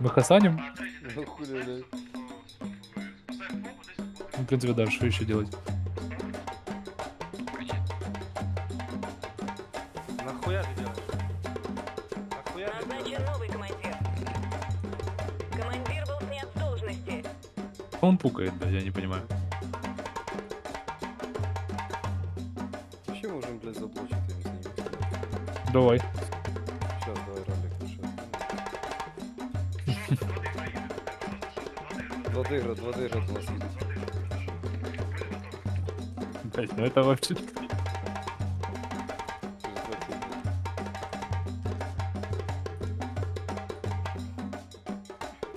Мы хасаним? Ну хули, блядь. Ну, В принципе, да, что еще делать? Нахуя ты делаешь? Нахуя ты делаешь? Назначен новый командир. Командир был снят с должности. Он пукает, блядь, я не понимаю. Вообще можем, блядь, заблочить. Давай. Два тигра, два тигра до нас їдуть. Блядь, ну это вообще... Через два тигра.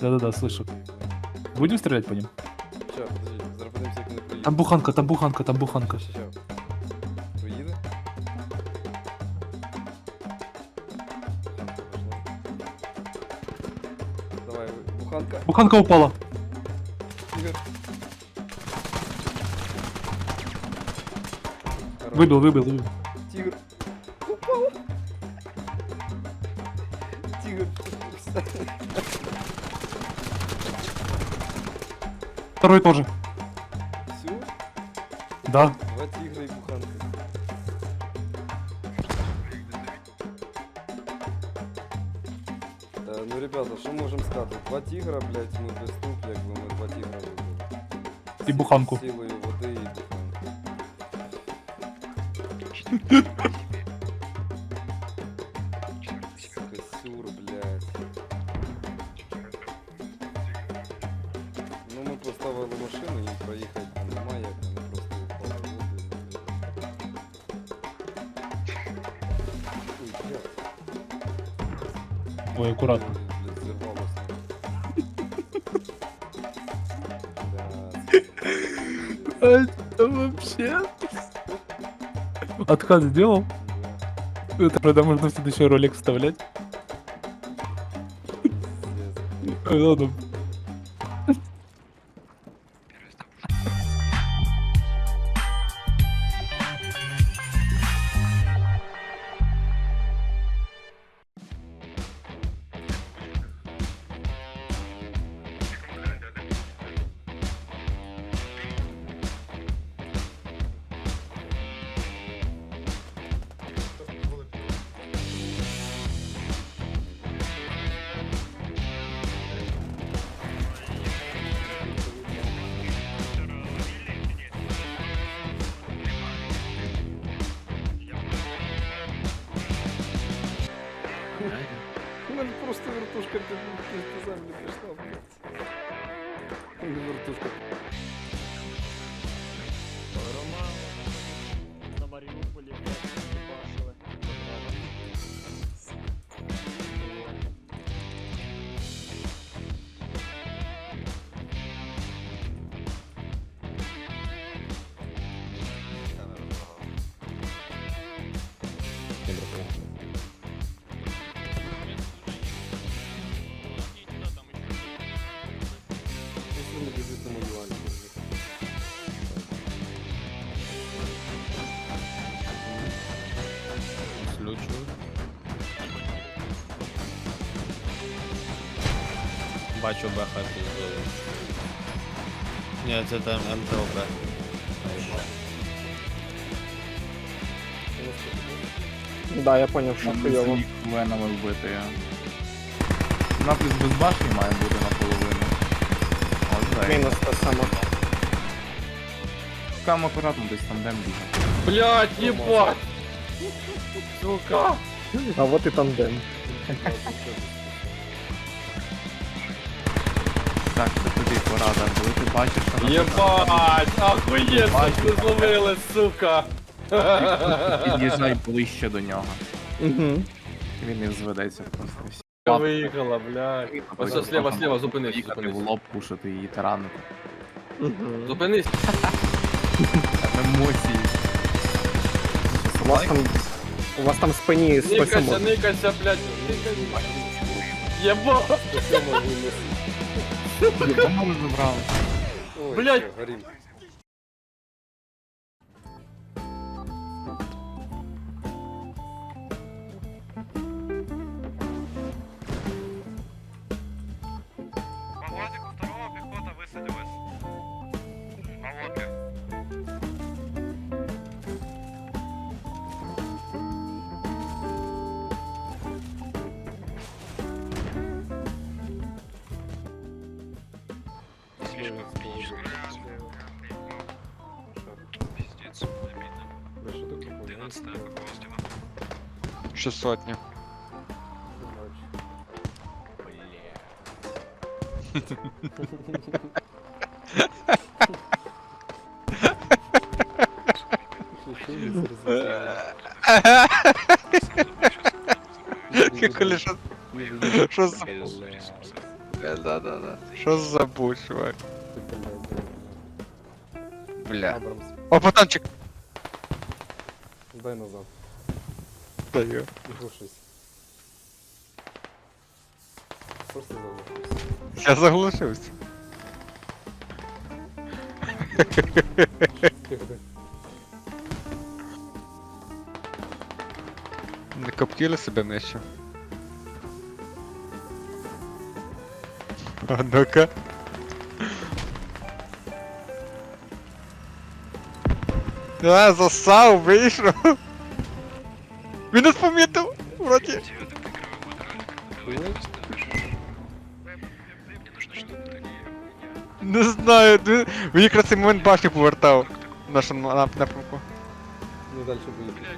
Да-да-да, слышу. Будем стрелять по ним? Ща, подожди, зараз подивимося, як вони приїдуть. Там буханка, там буханка, там буханка. Ща, ща. Приїде? Давай, буханка. Буханка упала. Выбил, выбил, выбил. Тигр. Упал. Тигр. Второй тоже. Все? Да. Два тигра и буханка. Е, ну, ребята, що можемо сказати? Два тигра, блядь, ми без труп, якби ми два тигра вибили. І буханку. З Силою сюр, блядь. Ну ми поставили машину і проїхати там немає, як вони просто упали в воду. і, блядь. Ой, блядь. Ой, аккуратно. Блядь, зірвалося. Блядь, Это вообще... Откат сделал? Это правда можно в следующий ролик вставлять. Ладно. У мене просто вертушка під під землю пішла, блядь. Не вертушка. Бачу беха тут знову. Ні, це там МТОБ. Да, я поняв, що хуйово. Венами вбити. Вона плюс без башні має бути наполовину. Ось так. Мінус те саме. Там акуратно десь там дем бігає. Блять, ебать! Сука! А от і тандем. Так, це тобі порада, коли ти бачиш, що на Ебать! Охуеть, Бачу. зловили, сука! під'їжджай ближче до нього. Угу. Він не зведеться просто. все. Виїхала, блядь. Ось ось слева, слева, зупинись, Їхати в зупинись. лоб пушити її таранити. Угу. Зупинись. Емоції. У вас там. У вас там в спині Никайся, 107. никайся, блядь. Никайся. Ебать! Їбанули забрали. Блядь. всё, горим. Ще сотня. Хіхолі, що, що за... Да, да, да. Що за буль, чувак? Бля. Абрамс, О, пацанчик! дай назад. Даю. Глушись. Просто заглушись. Я заглушився. Тихо. Не коптіли себе нижче. А ну-ка. А, засав, вийшов. Він нас помітив, вроді. Не знаю, він він якраз цей момент башню повертав. в Нашому нап- напрямку. Не дальше поїхали.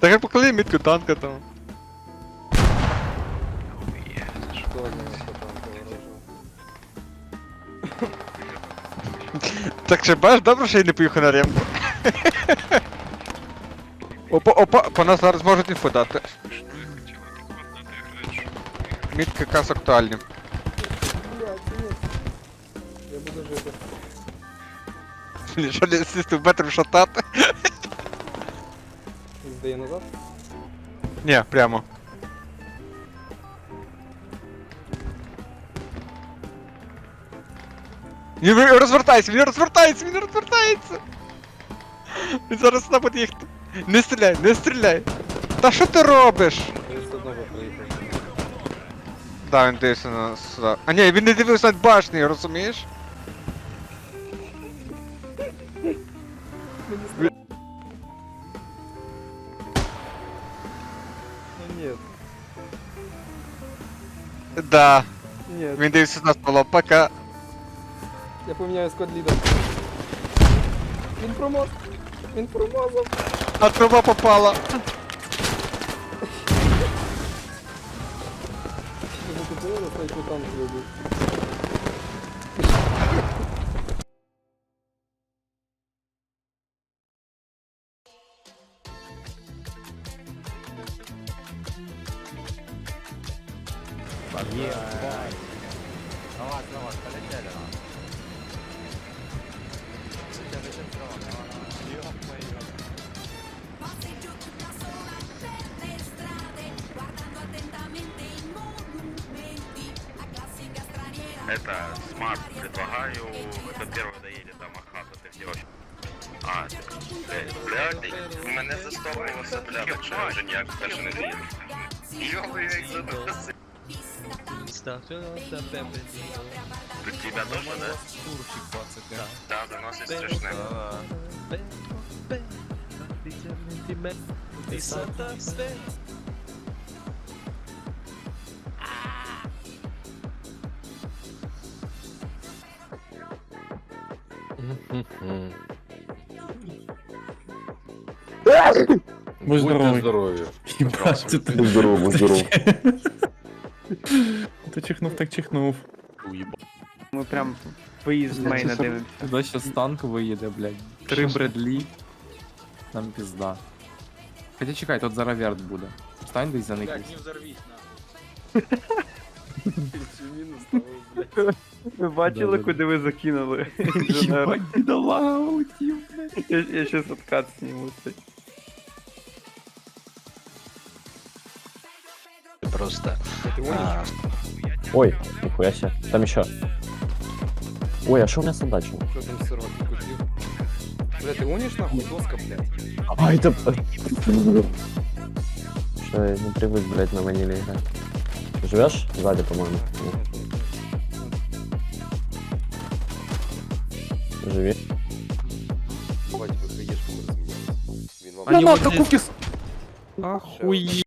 Так як поколи мітку танка там. Так ще бачиш, добре, що я не поїхав на ремку. Опа, опа, по нас зараз можуть інфу дати. Мітка якраз актуальні. Блядь, нет. Я буду жити. Що не сісти в метр шатати? Здає назад? Ні, прямо. Він ви- розвертається, він розвертається, він розвертається. Він зараз сюди буде їхати. Не стріляй, не стріляй. Та що ти робиш? Я все одно би проїхав. Да, він дивився на сюди. А ні, він не дивився на башню, розумієш? Ну нет, Да. нет. Він дивився на столом, пока. Я поміняю склад лідер. Він промаз. Він промазав. А труба попала. Його купили, стоїть танк любить. Это смарт предлагаю, кто первый доедет до Махата, ты где вообще? А, блядь, блядь, мене застопилося, бля, так що я вже ніяк перше не доїду. Йо, як задоси. У тебя тоже, да? Да, доносить страшне. Будь здоровий. здорові. Їбать, це ти. Будь здоров, будь здоров. Ти чихнув, так чихнув. Ми прям виїзд з мейна дивимося. Туди щас танк виїде, блядь. Три Бредлі. Нам пізда. Хоча чекай, тут зараз верт буде. Стань десь за них. Ви бачили, Да-да-да. куди ви закинули? інженера? Єбать, бідолага улетів. Я, я щас откат сніму цей. Просто. Ой, нихуя себе. Там еще. Ой, а что у меня с отдачей? Що там сирот кутів? Бля, ти гониш нахуй доска, блядь? А, это... Что, я не привык, блядь, на ваниле играть. Живешь? Сзади, по-моему. Живи. Бать, ви хаєшку розумієте. Граната, кукіс! Охуеть.